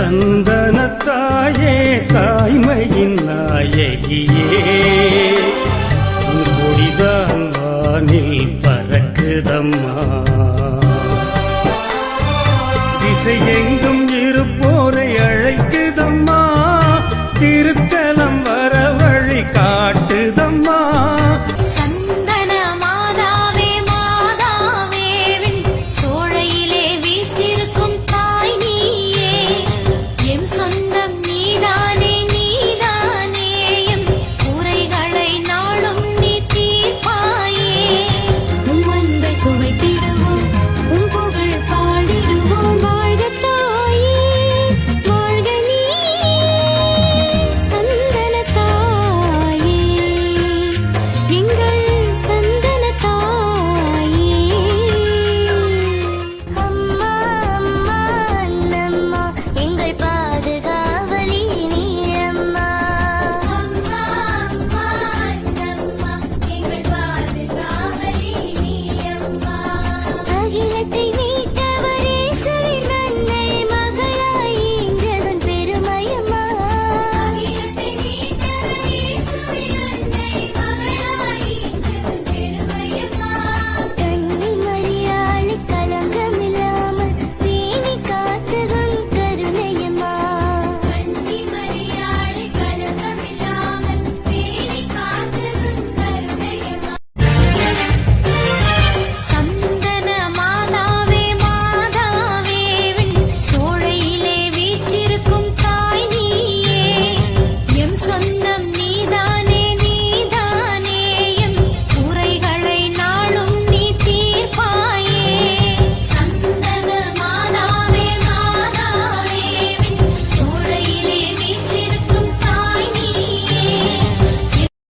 சந்தனத்தாயே தாய்மையின் நாயகியே. உன் கொடிதான் வானில் பறக்குதம்மா. திசையெங்கும்